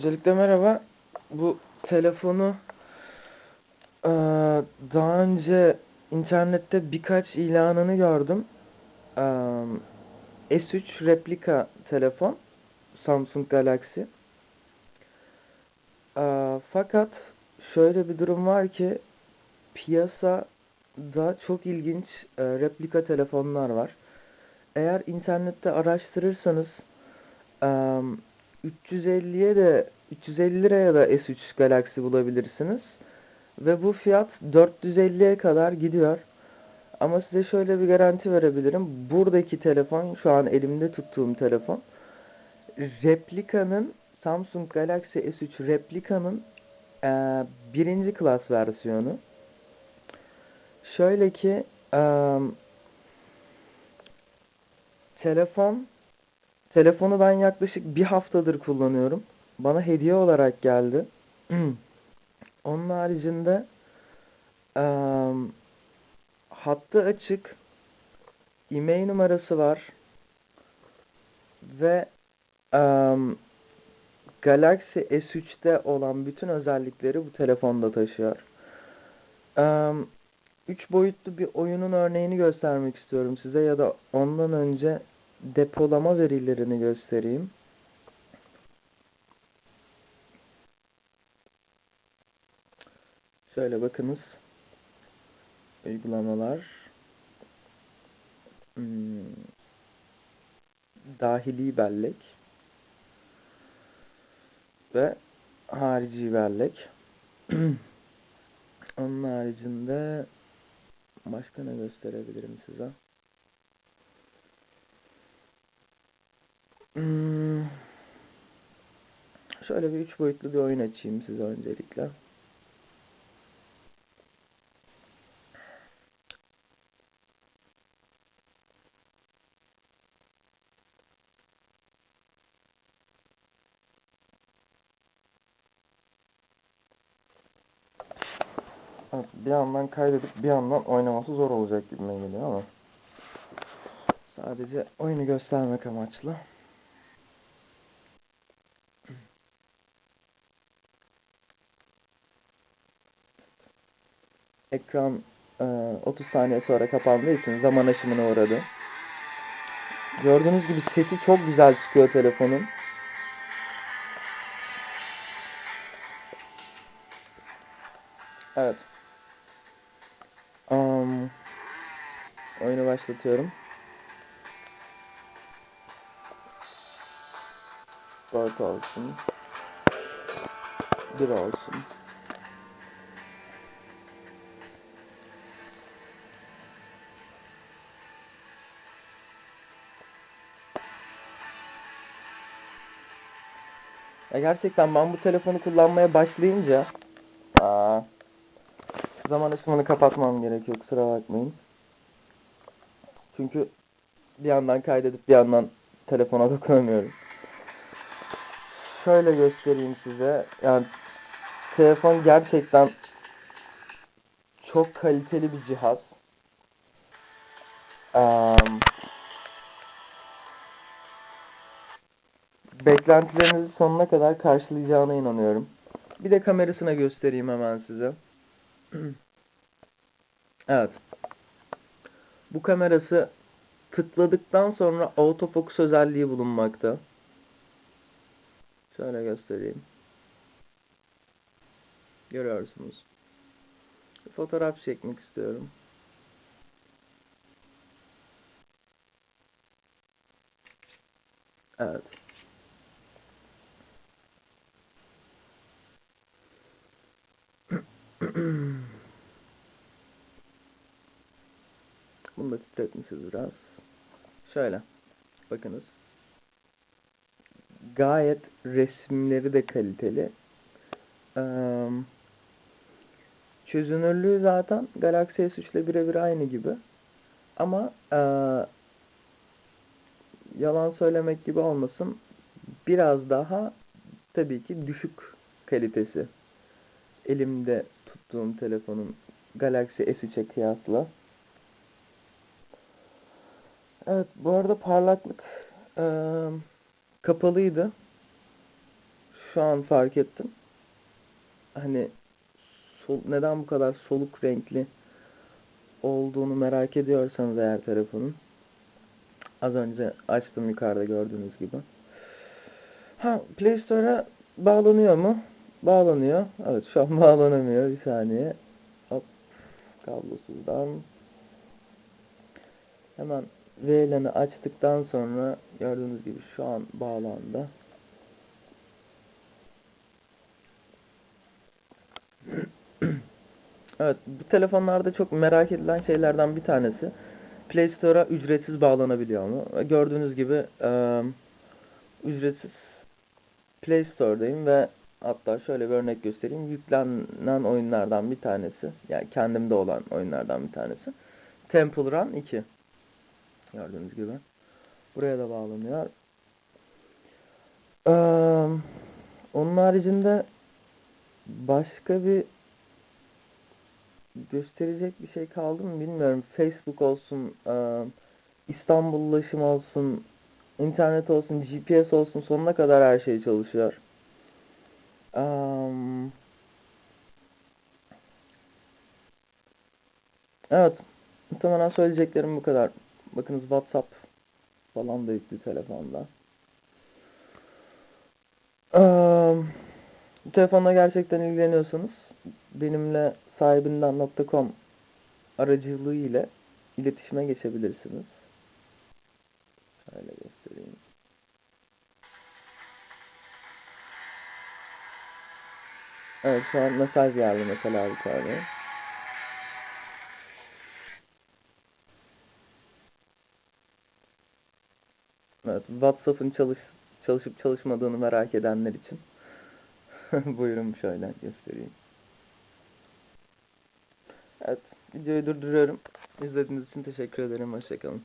Öncelikle merhaba. Bu telefonu eee, daha önce internette birkaç ilanını gördüm. Eee, S3 replika telefon. Samsung Galaxy. Eee, fakat şöyle bir durum var ki piyasada çok ilginç eee, replika telefonlar var. Eğer internette araştırırsanız eee 350'ye de 350 liraya da S3 Galaxy bulabilirsiniz. Ve bu fiyat 450'ye kadar gidiyor. Ama size şöyle bir garanti verebilirim. Buradaki telefon, şu an elimde tuttuğum telefon, replikanın Samsung Galaxy S3 replikanın eee, birinci klas versiyonu. Şöyle ki eee, telefon Telefonu ben yaklaşık bir haftadır kullanıyorum. Bana hediye olarak geldi. Onun haricinde eee, hattı açık, e-mail numarası var ve eee, Galaxy S3'te olan bütün özellikleri bu telefonda taşıyor. Eee, üç boyutlu bir oyunun örneğini göstermek istiyorum size ya da ondan önce depolama verilerini göstereyim. Şöyle bakınız. Uygulamalar. Hmm. Dahili bellek. Ve harici bellek. Onun haricinde başka ne gösterebilirim size? Hmm. Şöyle bir üç boyutlu bir oyun açayım size öncelikle. Evet, bir yandan kaydedip bir yandan oynaması zor olacak gibime geliyor ama sadece oyunu göstermek amaçlı. Ekran e, 30 saniye sonra kapandığı için zaman aşımına uğradı. Gördüğünüz gibi sesi çok güzel çıkıyor telefonun. Evet. Am, oyunu başlatıyorum. Dört olsun. Bir olsun. Ya gerçekten ben bu telefonu kullanmaya başlayınca aa, zaman aşımını kapatmam gerekiyor kusura bakmayın. Çünkü bir yandan kaydedip bir yandan telefona dokunamıyorum. Şöyle göstereyim size. Yani telefon gerçekten çok kaliteli bir cihaz. Am, beklentilerinizi sonuna kadar karşılayacağına inanıyorum. Bir de kamerasına göstereyim hemen size. Evet. Bu kamerası tıkladıktan sonra autofocus özelliği bulunmakta. Şöyle göstereyim. Görüyorsunuz. Fotoğraf çekmek istiyorum. Evet. Bunu da biraz. Şöyle. Bakınız. Gayet resimleri de kaliteli. Çözünürlüğü zaten Galaxy S3 ile birebir aynı gibi. Ama yalan söylemek gibi olmasın. Biraz daha tabii ki düşük kalitesi. Elimde tuttuğum telefonun Galaxy S3'e kıyasla. Evet, bu arada parlaklık eee, kapalıydı. şu an fark ettim. Hani sol- neden bu kadar soluk renkli olduğunu merak ediyorsanız eğer telefonun az önce açtım yukarıda gördüğünüz gibi. Ha Play Store'a bağlanıyor mu? Bağlanıyor. Evet şu an bağlanamıyor. Bir saniye. Hop. Kablosuzdan. Hemen VLAN'ı açtıktan sonra gördüğünüz gibi şu an bağlandı. Evet, bu telefonlarda çok merak edilen şeylerden bir tanesi. Play Store'a ücretsiz bağlanabiliyor mu? Gördüğünüz gibi eee, ücretsiz Play Store'dayım ve hatta şöyle bir örnek göstereyim. Yüklenen oyunlardan bir tanesi, yani kendimde olan oyunlardan bir tanesi. Temple Run 2. Gördüğünüz gibi. Buraya da bağlanıyor. Eee, onun haricinde başka bir gösterecek bir şey kaldı mı bilmiyorum. Facebook olsun, eee, İstanbul Ulaşım olsun, internet olsun, GPS olsun sonuna kadar her şey çalışıyor. Am, evet, muhtemelen söyleyeceklerim bu kadar. Bakınız WhatsApp falan da yüklü telefonda. Bu telefonla gerçekten ilgileniyorsanız benimle sahibinden.com aracılığı ile iletişime geçebilirsiniz. Şöyle göstereyim. Evet şu an mesaj geldi mesela bir tane. Evet, WhatsApp'ın çalış çalışıp çalışmadığını merak edenler için. Buyurun şöyle göstereyim. Evet, videoyu durduruyorum. İzlediğiniz için teşekkür ederim. Hoşçakalın.